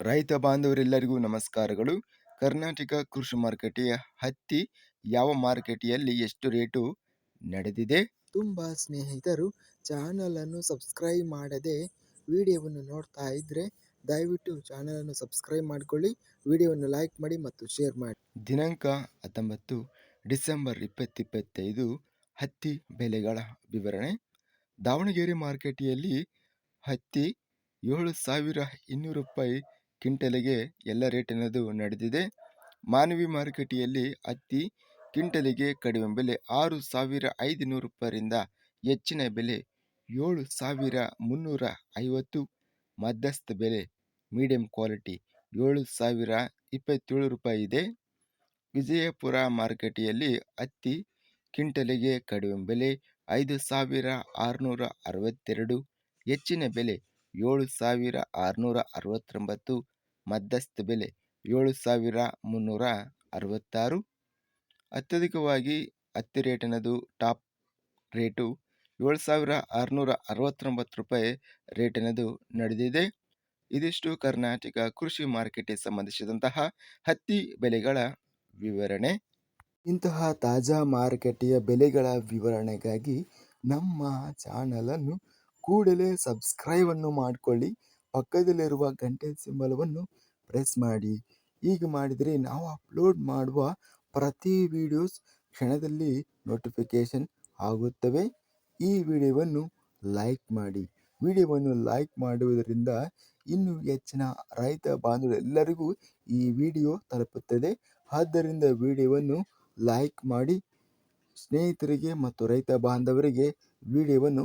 ರೈತ ಬಾಂಧವರೆಲ್ಲರಿಗೂ ನಮಸ್ಕಾರಗಳು. ಕರ್ನಾಟಕ ಕೃಷಿ ಮಾರುಕಟ್ಟೆಯ ಹತ್ತಿ ಯಾವ ಮಾರುಕಟ್ಟೆಯಲ್ಲಿ ಎಷ್ಟು ರೇಟು ನಡೆದಿದೆ? ತುಂಬ ಸ್ನೇಹಿತರು ಚಾನಲನ್ನು ಸಬ್ಸ್ಕ್ರೈಬ್ ಮಾಡದೆ ವಿಡಿಯೋವನ್ನು ನೋಡ್ತಾ ಇದ್ದರೆ ದಯವಿಟ್ಟು ಚಾನಲನ್ನು ಸಬ್ಸ್ಕ್ರೈಬ್ ಮಾಡಿಕೊಳ್ಳಿ ವಿಡಿಯೋವನ್ನು ಲೈಕ್ ಮಾಡಿ ಮತ್ತು ಶೇರ್ ಮಾಡಿ. ದಿನಾಂಕ ಹತ್ತೊಂಬತ್ತು ಡಿಸೆಂಬರ್ ಇಪ್ಪತ್ತಿಪ್ಪತ್ತೈದು ಹತ್ತಿ ಬೆಲೆಗಳ ವಿವರಣೆ. ದಾವಣಗೆರೆ ಮಾರುಕಟ್ಟೆಯಲ್ಲಿ ಹತ್ತಿ ಏಳು ಸಾವಿರ ಇನ್ನೂರು ರೂಪಾಯಿ ಕ್ವಿಂಟಲಿಗೆ ಎಲ್ಲ ರೇಟಿನದು ನಡೆದಿದೆ. ಮಾನವಿ ಮಾರುಕಟ್ಟೆಯಲ್ಲಿ ಹತ್ತಿ ಕ್ವಿಂಟಲಿಗೆ ಕಡಿಮೆ ಬೆಲೆ ಆರು ಸಾವಿರ ಐದುನೂರು ರೂಪಾಯಿಂದ ಹೆಚ್ಚಿನ ಬೆಲೆ ಏಳು ಸಾವಿರ ಮುನ್ನೂರ ಐವತ್ತು ಮಧ್ಯಸ್ಥ ಬೆಲೆ ಮೀಡಿಯಂ ಕ್ವಾಲಿಟಿ ಏಳು ಸಾವಿರ ಇಪ್ಪತ್ತೇಳು ರೂಪಾಯಿ ಇದೆ. ವಿಜಯಪುರ ಮಾರುಕಟ್ಟೆಯಲ್ಲಿ ಹತ್ತಿ ಕ್ವಿಂಟಲಿಗೆ ಕಡಿಮೆ ಬೆಲೆ ಐದು ಸಾವಿರ ಆರುನೂರ ಅರವತ್ತೆರಡು ಹೆಚ್ಚಿನ ಬೆಲೆ ಏಳು ಸಾವಿರ ಆರುನೂರ ಅರವತ್ತೊಂಬತ್ತು ಮಧ್ಯಸ್ಥ ಬೆಲೆ ಏಳು ಸಾವಿರ ಮುನ್ನೂರ ಅರವತ್ತಾರು. ಅತ್ಯಧಿಕವಾಗಿ ಹತ್ತಿ ರೇಟಿನದು ಟಾಪ್ ರೇಟು ಏಳು ಸಾವಿರ ಆರುನೂರ ಅರವತ್ತೊಂಬತ್ತು ರೂಪಾಯಿ ರೇಟಿನದು ನಡೆದಿದೆ. ಇದಿಷ್ಟು ಕರ್ನಾಟಕ ಕೃಷಿ ಮಾರುಕಟ್ಟೆಗೆ ಸಂಬಂಧಿಸಿದಂತಹ ಹತ್ತಿ ಬೆಲೆಗಳ ವಿವರಣೆ. ಇಂತಹ ತಾಜಾ ಮಾರುಕಟ್ಟೆಯ ಬೆಲೆಗಳ ವಿವರಣೆಗಾಗಿ ನಮ್ಮ ಚಾನಲನ್ನು ಕೂಡಲೇ ಸಬ್ಸ್ಕ್ರೈಬನ್ನು ಮಾಡಿಕೊಳ್ಳಿ. ಪಕ್ಕದಲ್ಲಿರುವ ಗಂಟೆ ಸಿಂಬಲವನ್ನು ಪ್ರೆಸ್ ಮಾಡಿ. ಹೀಗೆ ಮಾಡಿದರೆ ನಾವು ಅಪ್ಲೋಡ್ ಮಾಡುವ ಪ್ರತಿ ವಿಡಿಯೋಸ್ ಕ್ಷಣದಲ್ಲಿ ನೋಟಿಫಿಕೇಷನ್ ಆಗುತ್ತವೆ. ಈ ವಿಡಿಯೋವನ್ನು ಲೈಕ್ ಮಾಡಿ. ವಿಡಿಯೋವನ್ನು ಲೈಕ್ ಮಾಡುವುದರಿಂದ ಇನ್ನೂ ಹೆಚ್ಚಿನ ರೈತ ಬಾಂಧವರೆಲ್ಲರಿಗೂ ಈ ವಿಡಿಯೋ ತಲುಪುತ್ತದೆ. ಆದ್ದರಿಂದ ವಿಡಿಯೋವನ್ನು ಲೈಕ್ ಮಾಡಿ. ಸ್ನೇಹಿತರಿಗೆ ಮತ್ತು ರೈತ ಬಾಂಧವರಿಗೆ ವಿಡಿಯೋವನ್ನು